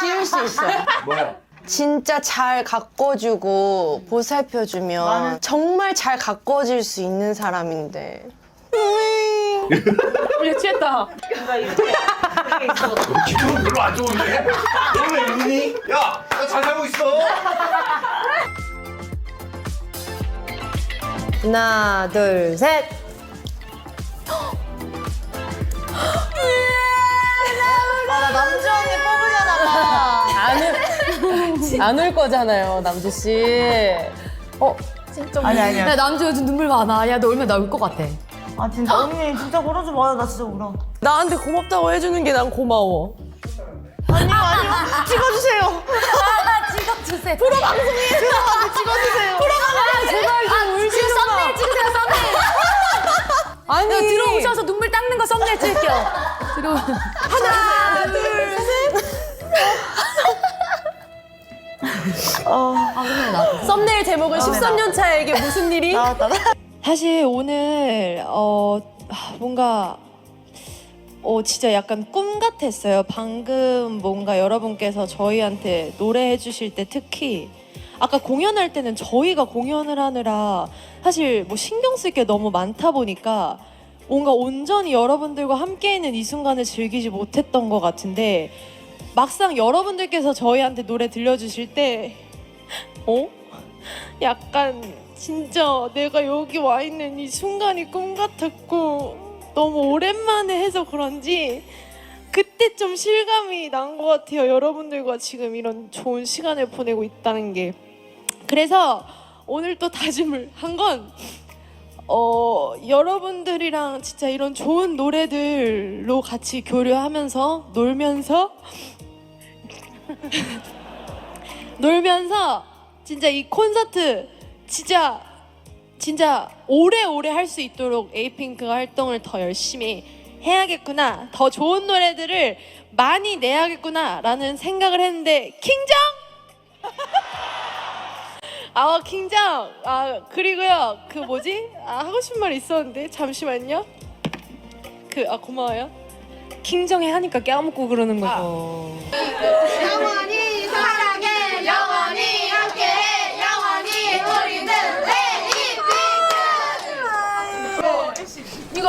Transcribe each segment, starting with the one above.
지을 수 있어. 뭐야? 진짜 잘 가꿔주고 보살펴주면 정말 잘 가꿔질 수 있는 사람인데. 우리 취했다. 기분 별로 안 좋은데? 너왜 이러니? 야, 나 잘 살고 있어. 하나, 둘, 셋. 아, 나 남주 언니 뽑으려다가. 안 울 거잖아요, 남주 씨. 어, 아니 아니야. 야, 남주 요즘 눈물 많아. 야, 너 울면 나 울 것 같아. 아 진짜 언니 진짜 울어줘 봐요. 나 진짜 울어. 나한테 고맙다고 해주는 게 난 고마워. 아니요 아니요. 찍어주세요. 찍어주세요. 프로 방송이에요. 찍어주세요. 프로 방송이에요. 제발 좀 울지 지금 썸네일 찍으세요, 썸네일. 아니. 들어오셔서 눈물 닦는 거 썸네일 찍을게요. 들어. 하나, 둘, 셋. 아, 썸네일 제목은 13년 차에게 무슨 일이? 나왔다. 사실 오늘 어 아, 뭔가 어 진짜 약간 꿈 같았어요. 방금 뭔가 여러분께서 저희한테 노래해 주실 때 특히 아까 공연할 때는 저희가 공연을 하느라 사실 뭐 신경 쓸 게 너무 많다 보니까 뭔가 온전히 여러분들과 함께 있는 이 순간을 즐기지 못했던 것 같은데 막상 여러분들께서 저희한테 노래 들려주실 때 어? 약간 진짜 내가 여기 와 있는 이 순간이 꿈 같았고 너무 오랜만에 해서 그런지 그때 좀 실감이 난 것 같아요. 여러분들과 지금 이런 좋은 시간을 보내고 있다는 게. 그래서 오늘 또 다짐을 한 건 어, 여러분들이랑 진짜 이런 좋은 노래들로 같이 교류하면서 놀면서 놀면서 진짜 이 콘서트 진짜 진짜 오래오래 할 수 있도록 에이핑크가 활동을 더 열심히 해야겠구나. 더 좋은 노래들을 많이 내야겠구나 라는 생각을 했는데 킹정! 아 킹정! 아 그리고요 그 뭐지? 아, 하고 싶은 말 있었는데? 잠시만요. 그 아 고마워요. 킹정에 하니까 깨먹고 그러는 거죠. 영원히 사랑해 영원히 함께해 영원히 우리는 레이핑크 이거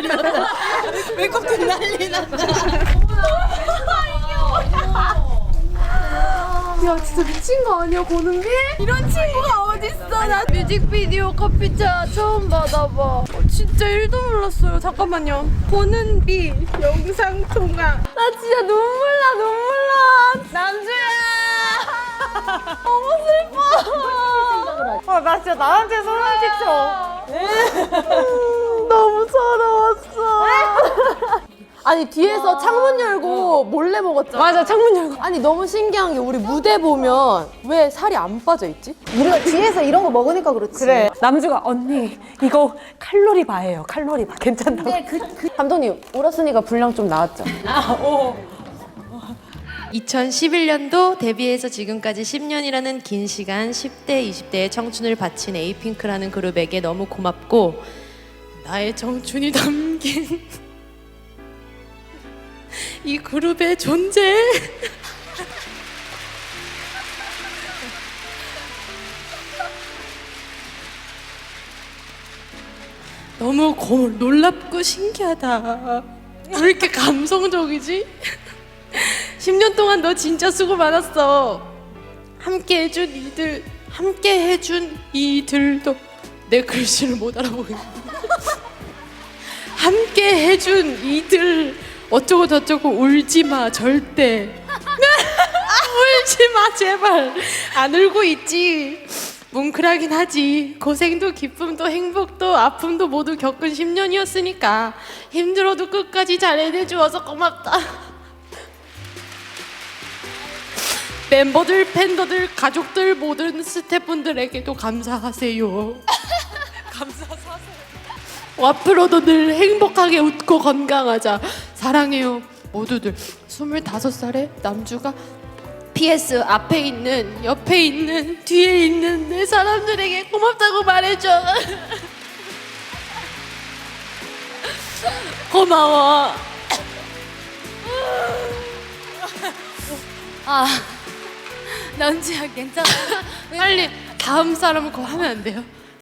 네. 야 진짜 미친 거 아니야 고는비? 이런 친구가 어딨어 나 뮤직비디오 커피차 처음 받아봐 어, 진짜 1도 몰랐어요 잠깐만요 고는 비 영상 통화 나 진짜 눈물 나 눈물 나 남주야 너무 슬퍼 아, 나 진짜 나한테 소름 끼쳐. 너무 서러웠어 아니 뒤에서 창문 열고 몰래 먹었잖아 맞아 창문 열고. 아니 너무 신기한 게 우리 무대 보면 왜 살이 안 빠져 있지? 우리가 뒤에서 이런 거 먹으니까 그렇지. 그래. 남주가 언니 이거 칼로리 바예요 칼로리 바. 괜찮다고. 감독님 울었으니까 분량 좀 나왔죠? 2011년도 데뷔해서 지금까지 10년이라는 긴 시간 10대, 20대의 청춘을 바친 에이핑크라는 그룹에게 너무 고맙고 나의 청춘이 담긴 이 그룹의 존재 너무 고, 놀랍고 신기하다. 왜 이렇게 감성적이지? 10년 동안 너 진짜 수고 많았어. 함께 해준 이들, 함께 해준 이들도 내 글씨를 못 알아보겠네. 함께 해준 이들 어쩌고 저쩌고 울지 마 절대. 울지 마 제발 안 울고 있지. 뭉클하긴 하지. 고생도 기쁨도 행복도 아픔도 모두 겪은 10년이었으니까 힘들어도 끝까지 잘 해내주어서 고맙다. 멤버들, 팬더들, 가족들 모든 스태프분들에게도 감사하세요. 감사하세요. 앞으로도 늘 행복하게 웃고 건강하자. 사랑해요. 모두들. 25살의 남주가 PS 앞에 있는 옆에 있는 뒤에 있는 내 사람들에게 고맙다고 말해줘. 고마워. 아 남주야 괜찮아 빨리 다음 사람 거 하면 안 돼요?